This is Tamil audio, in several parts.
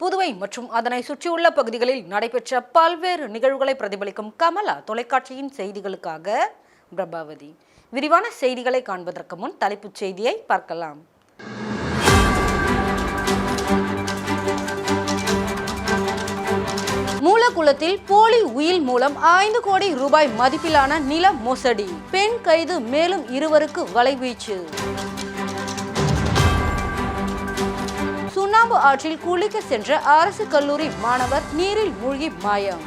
புதுவை மற்றும் அதனை சுற்றியுள்ள பகுதிகளில் நடைபெற்ற பல்வேறு நிகழ்வுகளை பிரதிபலிக்கும் கமலா தொலைக்காட்சியின் செய்திகளுக்காக பிரபாவதி. விரிவான செய்திகளை காண்பதற்கு முன் தலைப்புச் செய்தியை பார்க்கலாம். மூலக்குளத்தில் போலி உயில் மூலம் ஐந்து கோடி ரூபாய் மதிப்பிலான நில மோசடி. பெண் கைது மேலும் இருவருக்கு வலைவீச்சு. சுண்ணாம்பு ஆற்றில் குளிக்க சென்ற அரசு கல்லூரி மாணவர் நீரில் மூழ்கி மாயம்.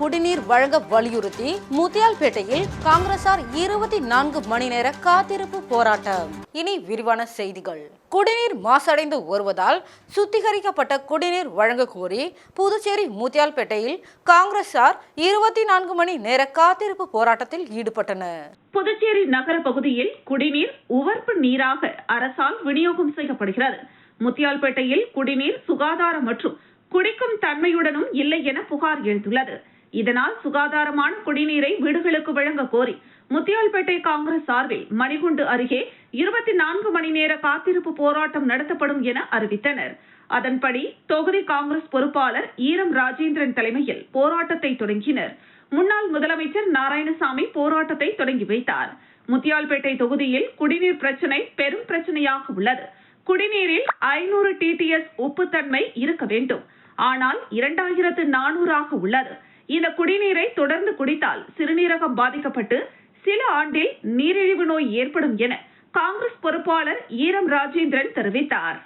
குடிநீர் வழங்க வலியுறுத்தி முத்தியால்பேட்டையில் காங்கிரசார் இருபத்தி நான்கு மணி நேர காத்திருப்பு போராட்டம். இனி விரிவான செய்திகள். குடிநீர் மாசடைந்து வருவதால் சுத்திகரிக்கப்பட்ட குடிநீர் வழங்க கோரி புதுச்சேரி முத்தியால்பேட்டையில் காங்கிரசார் இருபத்தி நான்கு மணி நேர காத்திருப்பு போராட்டத்தில் ஈடுபட்டனர். புதுச்சேரி நகர பகுதியில் குடிநீர் உவர்ப்பு நீராக அரசால் விநியோகம் செய்யப்படுகிறது. முத்தியால்பேட்டையில் குடிநீர் சுகாதாரம் மற்றும் குடிக்கும் தன்மையுடனும் இல்லை என புகார் எழுந்துள்ளது. இதனால் சுகாதாரமான குடிநீரை வீடுகளுக்கு வழங்க கோரி முத்தியால்பேட்டை காங்கிரஸ் சார்பில் மணிகுண்டு அருகே இருபத்தி நான்கு மணி நேர காத்திருப்பு போராட்டம் நடத்தப்படும் என அறிவித்தனர். அதன்படி தொகுதி காங்கிரஸ் பொறுப்பாளர் ஈரம் ராஜேந்திரன் தலைமையில் போராட்டத்தை தொடங்கினர். முன்னாள் முதலமைச்சர் நாராயணசாமி போராட்டத்தை தொடங்கி வைத்தார். முத்தியால்பேட்டை தொகுதியில் குடிநீர் பிரச்சனை பெரும் பிரச்சனையாக உள்ளது. குடிநீரில் ஐநூறு டிடிஎஸ் உப்புத்தன்மை இருக்க வேண்டும். ஆனால் இரண்டாயிரத்து நானூறாக உள்ளது. இந்த குடிநீரை தொடர்ந்து குடித்தால் சிறுநீரகம் பாதிக்கப்பட்டு சில ஆண்டில் நீரிழிவு நோய் ஏற்படும் என காங்கிரஸ் பொறுப்பாளர் ஈரம் ராஜேந்திரன் தெரிவித்தார்.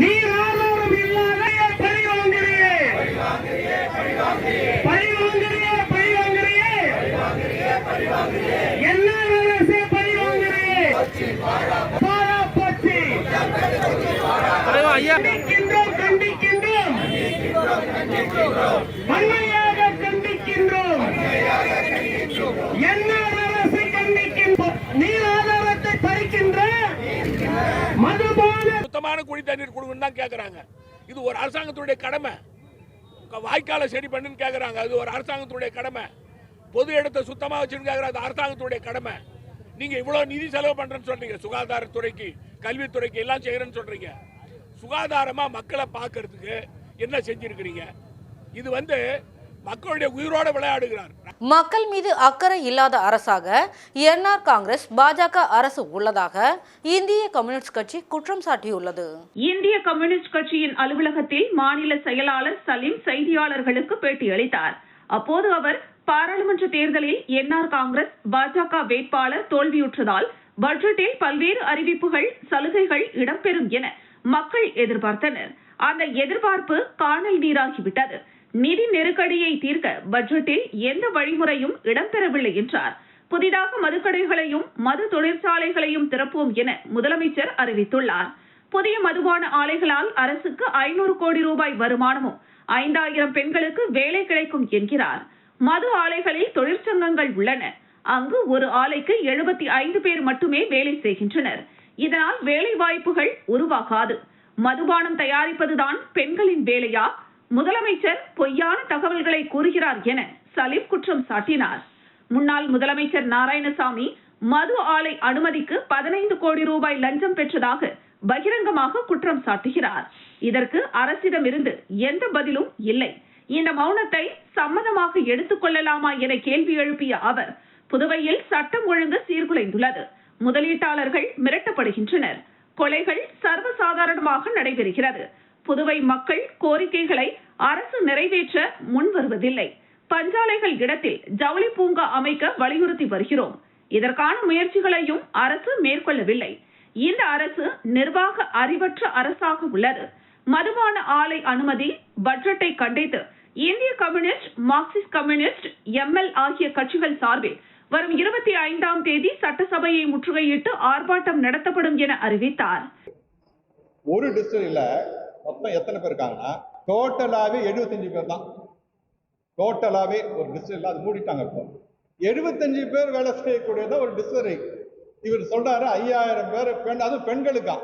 நீர் ஆதாரம் இல்லாத பழி வாங்குறியே பழி வாங்குறியே பழி வாங்குறியே என்ன அரசே பழி வாங்குறியே பாரா போச்சு கண்டிக்கின்றோம் கண்டிக்கின்றோம் வன்மையாக கண்டிக்கின்றோம் என்ன அரசை கண்டிக்கின்றோம் நீர் ஆதாரத்தை பறிக்கின்ற மதுபான சுத்தமான குடி தண்ணீர் கொடுங்கன்னு தான் கேட்குறாங்க இது ஒரு அரசாங்கத்துடைய கடமை. வாய்க்காலை சரி பண்ணுன்னு கேட்குறாங்க அது ஒரு அரசாங்கத்துடைய கடமை. பொது இடத்தை சுத்தமாக வச்சுன்னு கேட்குறாங்க அது அரசாங்கத்துடைய கடமை. நீங்கள் இவ்வளோ நிதி செலவு பண்ணுறேன்னு சொல்கிறீங்க சுகாதாரத்துறைக்கு கல்வித்துறைக்கு எல்லாம் செய்கிறேன்னு சொல்கிறீங்க சுகாதாரமாக மக்களை பார்க்கறதுக்கு என்ன செஞ்சுருக்கிறீங்க? இது வந்து மக்களுடைய உயிரோட விளையாடுகிறார். மக்கள் மீது அக்கறை இல்லாத அரசாக என்ஆர் காங்கிரஸ் பாஜக அரசு உள்ளதாக இந்திய கம்யூனிஸ்ட் கட்சி குற்றம் சாட்டியுள்ளது. இந்திய கம்யூனிஸ்ட் கட்சியின் அலுவலகத்தில் மாநில செயலாளர் சலீம் செய்தியாளர்களுக்கு பேட்டியளித்தார். அப்போது அவர் பாராளுமன்ற தேர்தலில் என்ஆர் காங்கிரஸ் பாஜக வேட்பாளர் தோல்வியுற்றதால் பட்ஜெட்டில் பல்வேறு அறிவிப்புகள் சலுகைகள் இடம்பெறும் என மக்கள் எதிர்பார்த்தனர். அந்த எதிர்பார்ப்பு காணல் நீராகிவிட்டது. நிதி நெருக்கடியை தீர்க்க பட்ஜெட்டில் எந்த வழிமுறையும் இடம்பெறவில்லை என்றார். புதிதாக மதுக்கடைகளையும் மது தொழிற்சாலைகளையும் திறப்போம் என முதலமைச்சர் அறிவித்துள்ளார். புதிய மதுபான ஆலைகளால் அரசுக்கு ஐநூறு கோடி ரூபாய் வருமானமும் ஐந்தாயிரம் பெண்களுக்கு வேலை கிடைக்கும் என்கிறார். மது ஆலைகளில் தொழிற்சங்கங்கள் உள்ளன. அங்கு ஒரு ஆலைக்கு எழுபத்தி ஐந்து பேர் மட்டுமே வேலை செய்கின்றனர். இதனால் வேலை வாய்ப்புகள் உருவாகாது. மதுபானம் தயாரிப்பதுதான் பெண்களின் வேலையா? முதலமைச்சர் பொய்யான தகவல்களை கூறுகிறார் என சலீம் குற்றம் சாட்டினார். முன்னாள் முதலமைச்சர் நாராயணசாமி மது ஆலை அனுமதிக்கு பதினைந்து கோடி ரூபாய் லஞ்சம் பெற்றதாக பகிரங்கமாக குற்றம் சாட்டுகிறார். இதற்கு அரசிடமிருந்து எந்த பதிலும் இல்லை. இந்த மௌனத்தை சம்மதமாக எடுத்துக் கொள்ளலாமா என கேள்வி எழுப்பிய அவர் புதுவையில் சட்டம் ஒழுங்கு சீர்குலைந்துள்ளது. முதலீட்டாளர்கள் மிரட்டப்படுகின்றனர். கொலைகள் சர்வசாதாரணமாக நடைபெறுகிறது. புதுவை மக்கள் கோரிக்கைகளை அரசு நிறைவேற்ற முன் வருவதில்லை. பஞ்சாலைகள் இடத்தில் ஜவுளி பூங்கா அமைக்க வலியுறுத்தி வருகிறோம். இதற்கான முயற்சிகளையும் அரசு மேற்கொள்ளவில்லை. இந்த அரசு நிர்வாக அறிவற்ற அரசாக உள்ளது. மதுபான ஆலை அனுமதி பட்ஜெட்டை கண்டித்து இந்திய கம்யூனிஸ்ட் மார்க்சிஸ்ட் கம்யூனிஸ்ட் எம்எல் ஆகிய கட்சிகள் சார்பில் வரும் இருபத்தி ஐந்தாம் தேதி சட்டசபையை முற்றுகையிட்டு ஆர்ப்பாட்டம் நடத்தப்படும் என அறிவித்தார். ஒரு டிஸ்டில் மொத்தம் எத்தனை பேர் இருக்காங்கன்னா டோட்டலாகவே எழுபத்தஞ்சு பேர் தான். டோட்டலாகவே ஒரு டிஸ்டில் அது மூடிட்டாங்க இப்போ. எழுபத்தஞ்சு பேர் வேலை செய்யக்கூடியதான் ஒரு டிஸ்டரி இவர் சொல்றாரு ஐயாயிரம் பேர் பெண் அதுவும் பெண்களுக்கா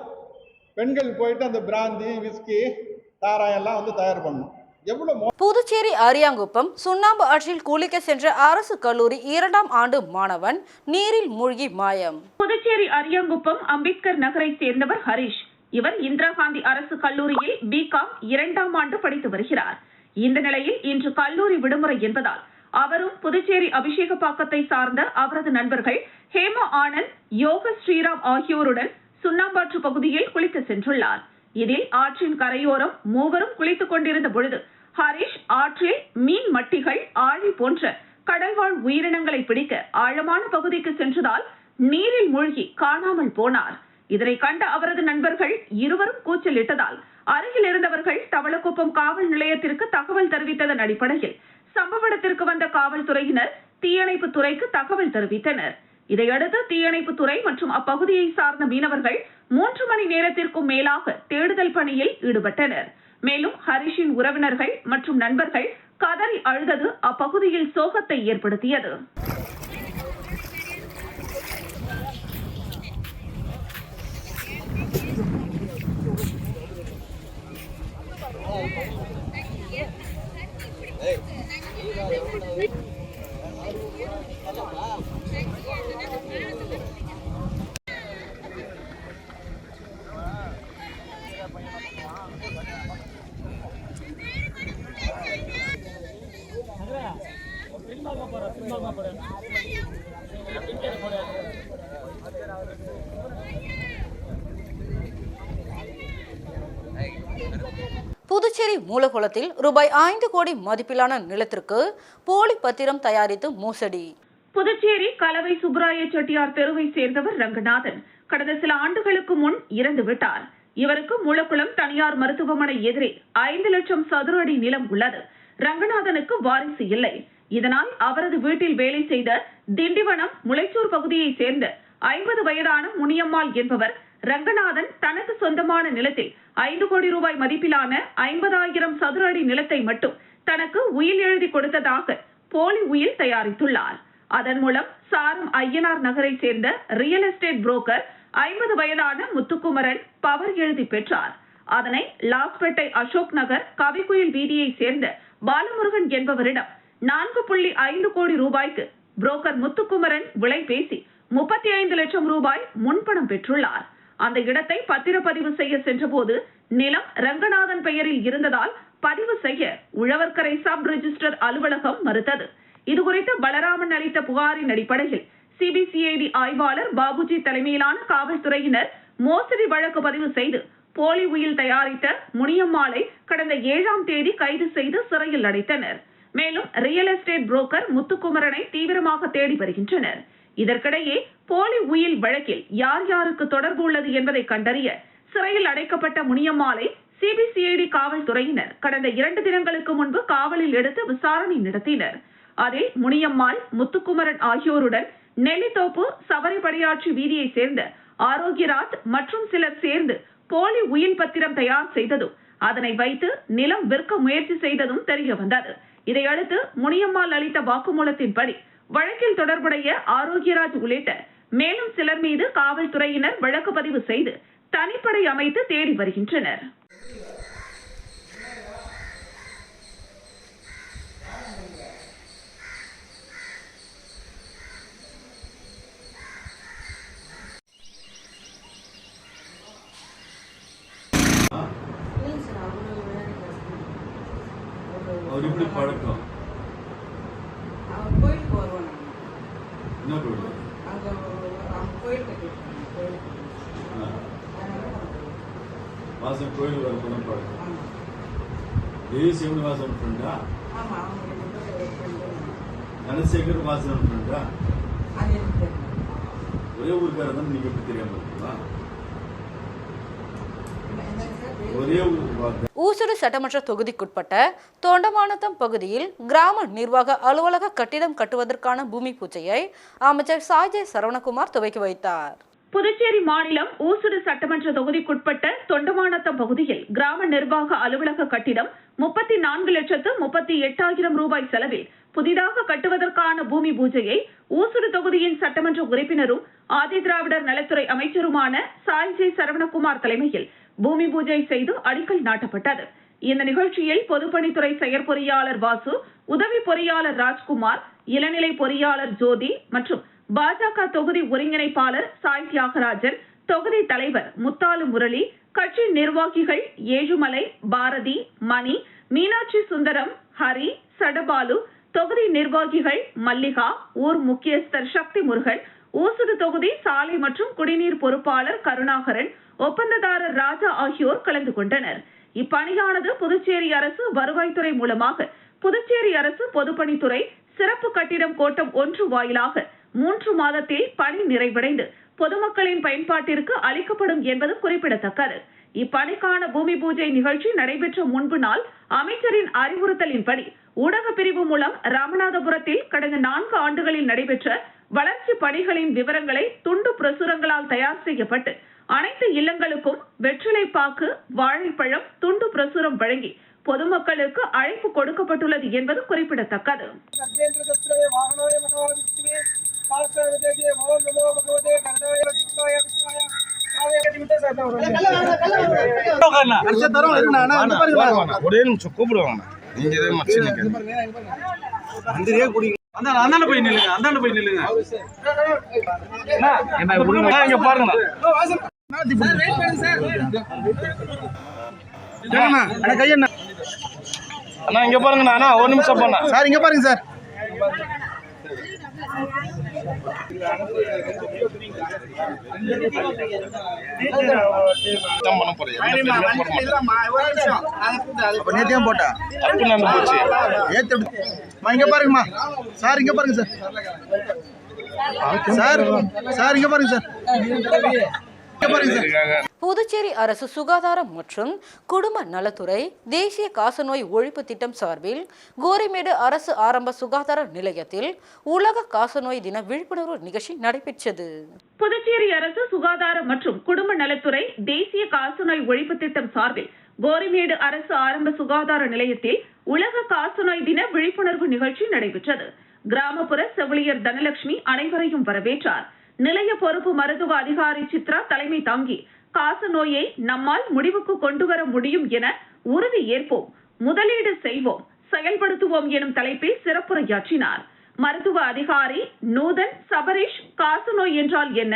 பெண்கள் போயிட்டு அந்த பிராந்தி விஸ்கி சாராயம் எல்லாம் வந்து தயார் பண்ணணும். எவ்வளவு மோ- புதுச்சேரி அரியாங்குப்பம் சுண்ணாம்பு ஆற்றில் குளிக்க சென்ற அரசு கல்லூரி இரண்டாம் ஆண்டு மாணவன் நீரில் மூழ்கி மாயம். புதுச்சேரி அரியாங்குப்பம் அம்பேத்கர் நகரை சேர்ந்தவர் ஹரிஷ். இவர் இந்திரா காந்தி அரசு கல்லூரியில் பிகாம் இரண்டாம் ஆண்டு படித்து வருகிறார். இந்த நிலையில் இன்று கல்லூரி விடுமுறை என்பதால் அவரும் புதுச்சேரி அபிஷேகப்பாக்கத்தை சார்ந்த அவரது நண்பர்கள் ஹேமா ஆனந்த் யோக ஸ்ரீராம் ஆகியோருடன் சுண்ணாம்பாற்று பகுதியில் குளிக்க சென்றுள்ளார். இதில் ஆற்றின் கரையோரம் மூவரும் குளித்துக் கொண்டிருந்த பொழுது ஹரிஷ் ஆற்றில் மீன் மட்டிகள் ஆழி போன்ற கடல்வாழ் உயிரினங்களை பிடிக்க ஆழமான பகுதிக்கு சென்றதால் நீரில் மூழ்கி காணாமல் போனார். இதனை கண்ட அவரது நண்பர்கள் இருவரும் கூச்சலிட்டதால் அருகில் இருந்தவர்கள் தவளக்குப்பம் காவல் நிலையத்திற்கு தகவல் தெரிவித்ததன் அடிப்படையில் சம்பவ இடத்திற்கு வந்த காவல்துறையினர் தீயணைப்பு துறைக்கு தகவல் தெரிவித்தனர். இதையடுத்து தீயணைப்பு துறை மற்றும் அப்பகுதியை சார்ந்த மீனவர்கள் மூன்று மணி நேரத்திற்கும் மேலாக தேடுதல் பணியில் ஈடுபட்டனர். மேலும் ஹரிஷின் உறவினர்கள் மற்றும் நண்பர்கள் கதறி அழுதது அப்பகுதியில் சோகத்தை ஏற்படுத்தியது. போறேன் போறேன் புதுச்சேரி மூலகுளத்தில் ரூபாய் ஐந்து கோடி மதிப்பிலான நிலத்திற்கு போலி பத்திரம் தயாரித்து மோசடி. புதுச்சேரி கலவை சுப்பராய செட்டியார் தெருவை சேர்ந்தவர் ரங்கநாதன். கடந்த சில ஆண்டுகளுக்கு முன் இறந்து விட்டார். இவருக்கு மூலக்குளம் தனியார் மருத்துவமனை எதிரே ஐந்து லட்சம் சதுர அடி நிலம் உள்ளது. ரங்கநாதனுக்கு வாரிசு இல்லை. இதனால் அவரது வீட்டில் வேலை செய்த திண்டிவனம் முளைச்சூர் பகுதியை சேர்ந்த ஐம்பது வயதான முனியம்மாள் என்பவர் ரங்கநாதன் தனக்கு சொந்தமான நிலத்தில் ஐந்து கோடி ரூபாய் மதிப்பிலான ஐம்பதாயிரம் சதுர அடி நிலத்தை மட்டும் தனக்கு உயில் எழுதி கொடுத்ததாக போலி உயில் தயாரித்துள்ளார். அதன் மூலம் சாரம் ஐயனார் நகரை சேர்ந்த ரியல் எஸ்டேட் புரோக்கர் ஐம்பது வயதான முத்துக்குமரன் பவர் எழுதி பெற்றார். அதனை லாஸ்பேட்டை அசோக் நகர் கவிக்குயில் வீதியை சேர்ந்த பாலமுருகன் என்பவரிடம் நான்கு புள்ளி ஐந்து கோடி ரூபாய்க்கு புரோக்கர் முத்துக்குமரன் விலை பேசி முப்பத்தி ஐந்து லட்சம் ரூபாய் முன்பணம் பெற்றுள்ளார். அந்த இடத்தை பத்திரப்பதிவு செய்ய சென்றபோது நிலம் ரங்கநாதன் பெயரில் இருந்ததால் பதிவு செய்ய உழவர்கரை சப் ரிஜிஸ்டர் அலுவலகம் மறுத்தது. இதுகுறித்து பலராமன் அளித்த புகாரின் அடிப்படையில் சிபிசிஐடி ஆய்வாளர் பாபுஜி தலைமையிலான காவல்துறையினர் மோசடி வழக்கு பதிவு செய்து போலி உயில் தயாரித்த முனியம்மாளை கடந்த ஏழாம் தேதி கைது செய்து சிறையில் அடைத்தனர். மேலும் ரியல் எஸ்டேட் புரோக்கர் முத்துக்குமரனை தீவிரமாக தேடி வருகின்றனர். இதற்கிடையே போலி உயில் வழக்கில் யார் யாருக்கு தொடர்பு உள்ளது என்பதை கண்டறிய சிறையில் அடைக்கப்பட்ட முனியம்மாளை சிபிசிஐடி காவல்துறையினர் கடந்த இரண்டு தினங்களுக்கு முன்பு காவலில் எடுத்து விசாரணை நடத்தினர். அதில் முனியம்மாள் முத்துக்குமரன் ஆகியோருடன் நெல்லித்தோப்பு சபரிபடியாட்சி வீதியை சேர்ந்த ஆரோக்கியராஜ் மற்றும் சிலர் சேர்ந்து போலி உயில் பத்திரம் தயார் செய்ததும் அதனை வைத்து நிலம் விற்க முயற்சி செய்ததும் தெரிய வந்தது. இதையடுத்து முனியம்மாள் அளித்த வாக்குமூலத்தின்படி வழக்கில் தொடர்புடைய ஆரோக்கியராஜ் உள்ளிட்ட மேலும் சிலர் மீது காவல்துறையினர் வழக்கு பதிவு செய்து தனிப்படை அமைத்து தேடி வருகின்றனர். அவர் இப்படி பழக்கம் அவன் கோயிலுக்கு வருவான் என்ன கோயில் அங்கே கோயில் கட்டிருக்காங்க கோயில் வாசன் கோயில் வரப்போன பழக்கம் ஆமாம் தேவி சிவன் வாசன் ஃப்ரெண்டா ஆமாம். தனசேகர் வாசன் ஃப்ரெண்டா ஒரே ஊருக்காரர் தான் நீங்க எப்படி தெரியாம இருக்கீங்களா என்ன சார் ஒரே ஊர் வார்த்தை ஊசுடு சட்டமன்ற தொகுதிக்குட்பட்ட தொண்டமானத்தம் பகுதியில் கிராம நிர்வாக அலுவலக கட்டிடம் கட்டுவதற்கான பூமி பூஜையை அமைச்சர் சாய்ஜய் சரவணகுமார் துவக்கி வைத்தார். புதுச்சேரி மாநிலம் ஊசுடு சட்டமன்ற தொகுதிக்குட்பட்ட தொண்டமானத்தம் பகுதியில் கிராம நிர்வாக அலுவலக கட்டிடம் முப்பத்தி நான்கு லட்சத்து முப்பத்தி எட்டாயிரம் ரூபாய் செலவில் புதிதாக கட்டுவதற்கான பூமி பூஜையை ஊசுடு தொகுதியின் சட்டமன்ற உறுப்பினரும் ஆதி திராவிடர் நலத்துறை அமைச்சருமான சாய்ஜே சரவணகுமார் தலைமையில் பூமி பூஜை செய்து அடிக்கல் நாட்டப்பட்டது. இந்த நிகழ்ச்சியில் பொதுப்பணித்துறை செயற்பொறியாளர் வாசு உதவி பொறியாளர் ராஜ்குமார் இளநிலை பொறியாளர் ஜோதி மற்றும் பாஜக தொகுதி ஒருங்கிணைப்பாளர் சாய் தியாகராஜன் தொகுதி தலைவர் முத்தாலு முரளி கட்சி நிர்வாகிகள் ஏழுமலை பாரதி மணி மீனாட்சி சுந்தரம் ஹரி சடபாலு தொகுதி நிர்வாகிகள் மல்லிகா ஊர் முக்கியஸ்தர் சக்தி முருகன் ஊசுடு தொகுதி சாலை மற்றும் குடிநீர் பொறுப்பாளர் கருணாகரன் ஒப்பந்ததாரர் ராஜா ஆகியோர் கலந்து கொண்டனர். இப்பணியானது புதுச்சேரி அரசு வருவாய்த்துறை மூலமாக புதுச்சேரி அரசு பொதுப்பணித்துறை சிறப்பு கட்டிடம் கோட்டம் ஒன்று வாயிலாக மூன்று மாதத்தில் பணி நிறைவடைந்து பொதுமக்களின் பயன்பாட்டிற்கு அளிக்கப்படும் என்பது குறிப்பிடத்தக்கது. இப்பணிக்கான பூமி பூஜை நிகழ்ச்சி நடைபெற்ற முன்பு நாள் அமைச்சரின் அறிவுறுத்தலின்படி ஊடக பிரிவு மூலம் ராமநாதபுரத்தில் கடந்த நான்கு ஆண்டுகளில் நடைபெற்ற வளர்ச்சி பணிகளின் விவரங்களை துண்டு பிரசுரங்களால் தயார் செய்யப்பட்டு அனைத்து இல்லங்களுக்கும் வெற்றிலை பாக்கு வாழைப்பழம் துண்டு பிரசுரம் வழங்கி பொதுமக்களுக்கு அழைப்பு கொடுக்கப்பட்டுள்ளது என்பது குறிப்பிடத்தக்கது ஒரே நிமிஷம் கூப்பிடுவாங்க நீங்க அந்த அந்தாண்ட போய் நில்லுங்க அந்தாண்ட போய் நில்லுங்க. அண்ணா, இங்க பாருங்க. அண்ணா இங்க பாருங்கண்ணா. அண்ணா ஒரு நிமிஷம் பண்ண. சார் இங்க பாருங்க சார். நேத்தியம் போட்டா? இங்க பாருங்கம்மா. சார் இங்க பாருங்க சார் சார். சார் சார் இங்க பாருங்க சார். புதுச்சேரி அரசு சுகாதாரம் மற்றும் குடும்ப நலத்துறை தேசிய காசநோய் ஒழிப்பு திட்டம் சார்பில் கோரிமேடு அரசு ஆரம்ப சுகாதார நிலையத்தில் உலக காசநோய் தின விழிப்புணர்வு நிகழ்ச்சி நடைபெற்றது. புதுச்சேரி அரசு சுகாதாரம் மற்றும் குடும்ப நலத்துறை தேசிய காசநோய் ஒழிப்பு திட்டம் சார்பில் கோரிமேடு அரசு ஆரம்ப சுகாதார நிலையத்தில் உலக காசநோய் தின விழிப்புணர்வு நிகழ்ச்சி நடைபெற்றது. கிராமப்புற செவிலியர் தனலட்சுமி அனைவரையும் வரவேற்றார். நிலைய பொறுப்பு மருத்துவ அதிகாரி சித்ரா தலைமை தாங்கி காச நோயை நம்மால் முடிவுக்கு கொண்டு வர முடியும் என உறுதி ஏற்போம். முதலீடு செய்வோம். செயல்படுத்துவோம் எனும் தலைப்பில் சிறப்புரையாற்றினார். மருத்துவ அதிகாரி நூதன் சபரீஷ் காசநோய் என்றால் என்ன?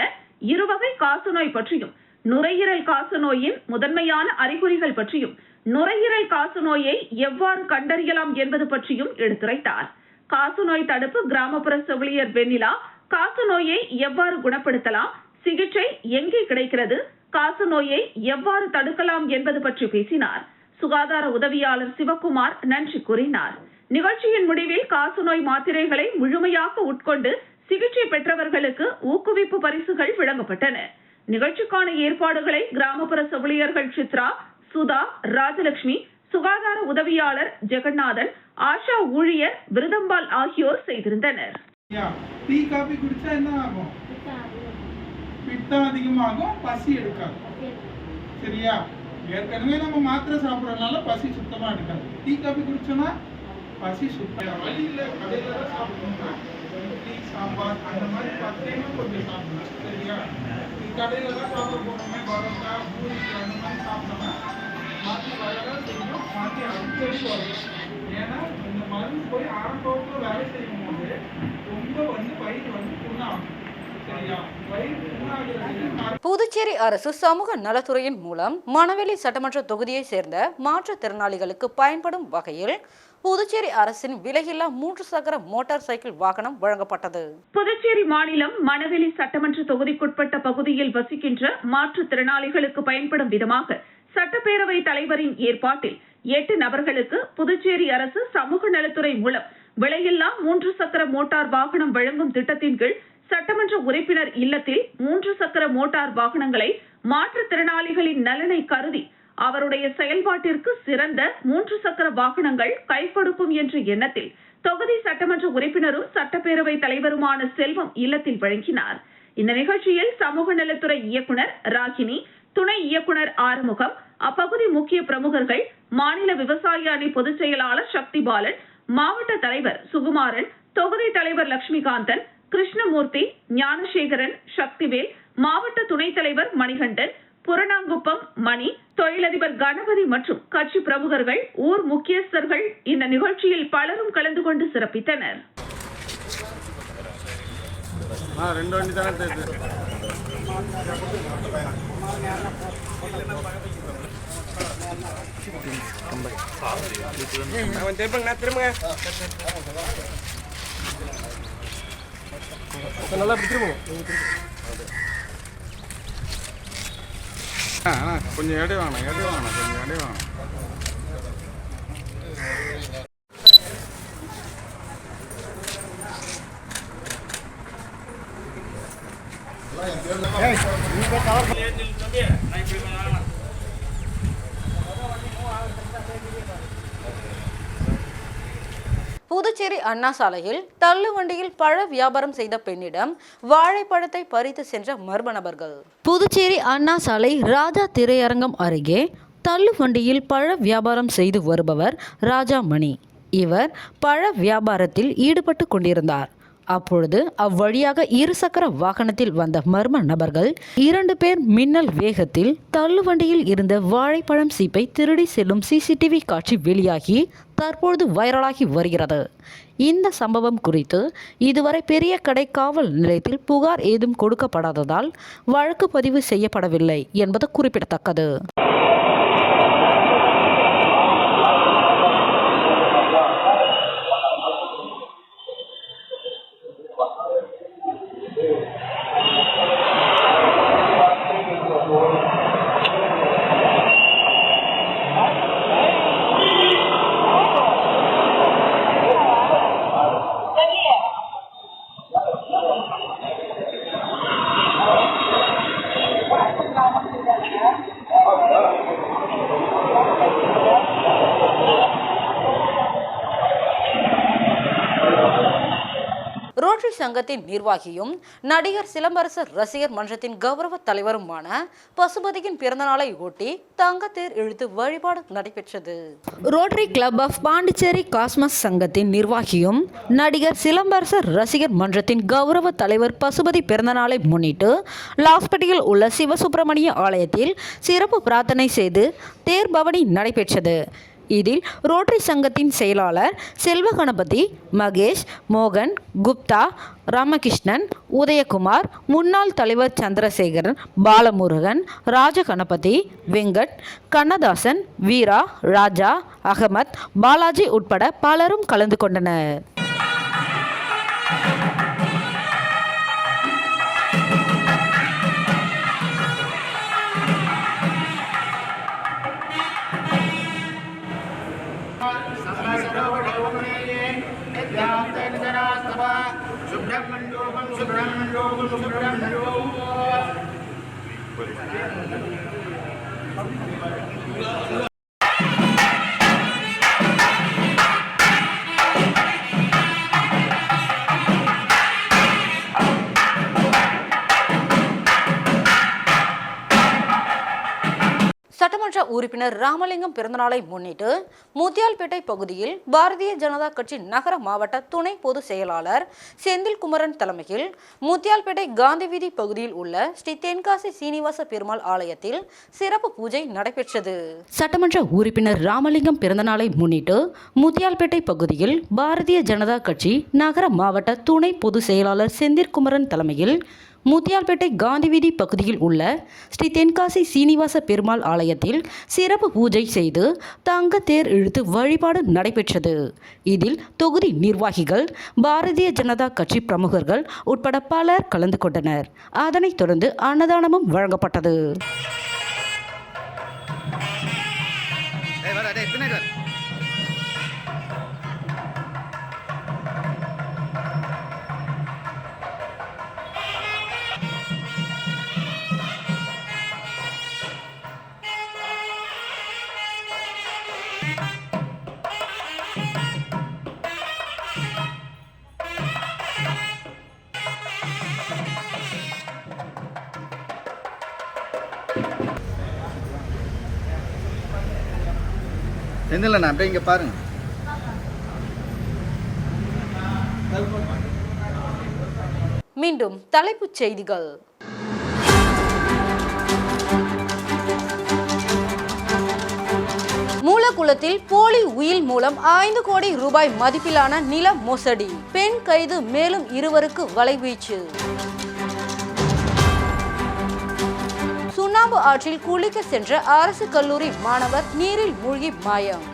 இருவகை காசநோய் பற்றியும் நுரையீரல் காசநோயின் முதன்மையான அறிகுறிகள் பற்றியும் நுரையீரல் காசநோயை எவ்வாறு கண்டறியலாம் என்பது பற்றியும் எடுத்துரைத்தார். காசநோய் தடுப்பு கிராமப்புற செவிலியர் வெண்ணிலா காசநோயை எவ்வாறு குணப்படுத்தலாம்? சிகிச்சை எங்கே கிடைக்கிறது? காசநோயை எவ்வாறு தடுக்கலாம் என்பது பற்றி பேசினார். சுகாதார உதவியாளர் சிவக்குமார் நன்றி கூறினார். நிகழ்ச்சியின் முடிவில் காசநோய் மாத்திரைகளை முழுமையாக உட்கொண்டு சிகிச்சை பெற்றவர்களுக்கு ஊக்குவிப்பு பரிசுகள் வழங்கப்பட்டன. நிகழ்ச்சிக்கான ஏற்பாடுகளை கிராமப்புற செவிலியர்கள் சித்ரா சுதா ராஜலட்சுமி சுகாதார உதவியாளர் ஜெகநாதன் ஆஷா ஊழியர் விருதம்பால் ஆகியோர் செய்திருந்தனர். டீ காபி குடிச்சா என்ன ஆகும்? பித்தம் அதிகமாகும் பசி எடுக்காது. சரியா? ஏற்கனவே நம்ம மாத்திரை சாப்பிடறதுனால பசி சுத்தமா எடுக்காது. டீ காபி குடிச்சோம்னா பசி சுத்தம் வழியில கடையில தான் சாப்பிடணும்னா இட்லி சாம்பார் அந்த மாதிரி பார்த்தீங்கன்னா கொஞ்சம் சாப்பிடலாம் சரியா? கடையில் கடையில தான் சாப்பிட போனோமே பரோட்டா பூரி அந்த மாதிரி சாப்பிட்டோம்னா மாற்றி வரதான் செய்யும் மாற்றி அடிக்கடி வரும் ஏன்னா இந்த மருந்து போய் ஆரம்பத்தில் வேலை செய்யும் புதுச்சேரி அரசு சமூக நலத்துறையின் மூலம் மணவெளி சட்டமன்ற தொகுதியை சேர்ந்த மாற்றுத்திறனாளிகளுக்கு பயன்படும் வகையில் புதுச்சேரி அரசின் விலையில்லா மூன்று சக்கர மோட்டார் சைக்கிள் வாகனம் வழங்கப்பட்டது. புதுச்சேரி மாநிலம் மணவெளி சட்டமன்ற தொகுதிக்குட்பட்ட பகுதியில் வசிக்கின்ற மாற்றுத்திறனாளிகளுக்கு பயன்படும் விதமாக சட்டப்பேரவை தலைவரின் ஏற்பாட்டில் எட்டு நபர்களுக்கு புதுச்சேரி அரசு சமூக நலத்துறை மூலம் விலையில்லா மூன்று சக்கர மோட்டார் வாகனம் வழங்கும் திட்டத்தின் கீழ் சட்டமன்ற உறுப்பினர் இல்லத்தில் மூன்று சக்கர மோட்டார் வாகனங்களை மாற்றுத்திறனாளிகளின் நலனை கருதி அவருடைய செயல்பாட்டிற்கு சிறந்த மூன்று சக்கர வாகனங்கள் கை கொடுக்கும் என்ற எண்ணத்தில் தொகுதி சட்டமன்ற உறுப்பினரும் சட்டப்பேரவை தலைவருமான செல்வம் இல்லத்தில் வழங்கினார். இந்த நிகழ்ச்சியில் சமூக நலத்துறை இயக்குனர் ராகினி துணை இயக்குனர் ஆறுமுகம் அப்பகுதி முக்கிய பிரமுகர்கள் மாநில விவசாய அணி பொதுச் செயலாளர் சக்தி பாலன் மாவட்ட தலைவர் சுகுமாரன் தொகுதி தலைவர் லட்சுமிகாந்தன் கிருஷ்ணமூர்த்தி ஞானசேகரன் சக்திவேல் மாவட்ட துணைத் தலைவர் மணிகண்டன் புரணாங்குப்பம் மணி தொழிலதிபர் கணபதி மற்றும் கட்சி பிரமுகர்கள் ஊர் முக்கியஸ்தர்கள் இந்த நிகழ்ச்சியில் பலரும் கலந்து கொண்டு சிறப்பித்தனர். ரெண்டு அவன் திரும்புங்க திரும்புங்க நல்லா திரும்புங்க கொஞ்சம் எடை வாங்கணும் எடை வாங்கணும் கொஞ்சம் எடை வாங்கணும் புதுச்சேரி அண்ணா சாலையில் தள்ளுவண்டியில் பழ வியாபாரம் செய்த பெண்ணிடம் வாழைப்பழத்தை பறித்து சென்ற மர்ம நபர்கள். புதுச்சேரி அண்ணா சாலை ராஜா திரையரங்கம் அருகே தள்ளுவண்டியில் பழ வியாபாரம் செய்து வருபவர் ராஜா மணி. இவர் பழ வியாபாரத்தில் ஈடுபட்டு கொண்டிருந்தார். அப்பொழுது அவ்வழியாக இருசக்கர வாகனத்தில் வந்த மர்ம நபர்கள் இரண்டு பேர் மின்னல் வேகத்தில் தள்ளுவண்டியில் இருந்த வாழைப்பழம் சீப்பை திருடி செல்லும் சிசிடிவி காட்சி வெளியாகி தற்பொழுது வைரலாகி வருகிறது. இந்த சம்பவம் குறித்து இதுவரை பெரிய கடை காவல் நிலையத்தில் புகார் ஏதும் கொடுக்கப்படாததால் வழக்கு பதிவு செய்யப்படவில்லை என்பது குறிப்பிடத்தக்கது. சங்கத்தின் நிர்வாகியும் நடிகர் சிலம்பரசர் ரசிகர் மன்றத்தின் கௌரவ தலைவருமான பசுபதியின் பிறந்தநாளை ஒட்டி தங்கத்தேர் இழுத்து வழிபாடு நடைபெற்றது. Rotary club of Pondicherry cosmos சங்கத்தின் நிர்வாகியும் நடிகர் சிலம்பரசர் ரசிகர் மன்றத்தின் கௌரவ தலைவர் பசுபதி பிறந்தநாளை முன்னிட்டு லாஸ்பேட்டையில் உள்ள சிவசுப்பிரமணிய ஆலயத்தில் சிறப்பு பிரார்த்தனை செய்து தேர் பவனி நடைபெற்றது. இதில் ரோட்டரி சங்கத்தின் செயலாளர் செல்வ கணபதி மகேஷ் மோகன் குப்தா ராமகிருஷ்ணன் உதயகுமார் முன்னாள் தலைவர் சந்திரசேகரன் பாலமுருகன் ராஜகணபதி வெங்கட் கண்ணதாசன் வீரா ராஜா அகமத் பாலாஜி உட்பட பலரும் கலந்து கொண்டனர். சட்டமன்ற உறுப்பினர் ராமலிங்கம் பிறந்தநாளை முன்னிட்டு முத்தியால்பேட்டை பகுதியில் பாரதிய ஜனதா கட்சி நகர மாவட்ட துணை பொதுச் செயலாளர் செந்தில்குமரன் தலைமையில் முத்தியால்பேட்டை காந்தி வீதி பகுதியில் உள்ள ஸ்ரீ தென்காசி சீனிவாச பெருமாள் ஆலயத்தில் சிறப்பு பூஜை நடைபெற்றது. சட்டமன்ற உறுப்பினர் ராமலிங்கம் பிறந்தநாளை முன்னிட்டு முத்தியால்பேட்டை பகுதியில் பாரதிய ஜனதா கட்சி நகர மாவட்ட துணை பொதுச் செயலாளர் செந்தில்குமரன் தலைமையில் முத்தியால்பேட்டை காந்தி வீதி பகுதியில் உள்ள ஸ்ரீ தென்காசி சீனிவாச பெருமாள் ஆலயத்தில் சிறப்பு பூஜை செய்து தங்க தேர் இழுத்து வழிபாடு நடைபெற்றது. இதில் தொகுதி நிர்வாகிகள் பாரதிய ஜனதா கட்சி பிரமுகர்கள் உட்பட பலர் கலந்து கொண்டனர். அதனைத் தொடர்ந்து அன்னதானமும் வழங்கப்பட்டது. செந்திலண்ணா அப்படியே இங்கே பாருங்கள் மீண்டும் தலைப்புச் செய்திகள். மூலக்குளத்தில் போலி உயில் மூலம் ஐந்து கோடி ரூபாய் மதிப்பிலான நில மோசடி. பெண் கைது மேலும் இருவருக்கு வலைவீச்சு. சுண்ணாம்பு ஆற்றில் குளிக்க சென்ற அரசு கல்லூரி மாணவர் நீரில் மூழ்கி மாயம்.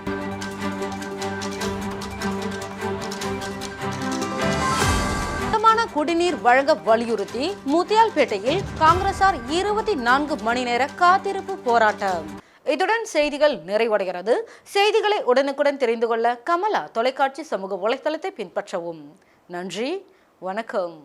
குடிநீர் வழங்க வலியுறுத்தி முத்தியால்பேட்டையில் காங்கிரசார் இருபத்தி நான்கு மணி நேர காத்திருப்பு போராட்டம். இத்துடன் செய்திகள் நிறைவடைகிறது. செய்திகளை உடனுக்குடன் தெரிந்து கொள்ள கமலா தொலைக்காட்சி சமூக வலைத்தளத்தை பின்பற்றவும். நன்றி. வணக்கம்.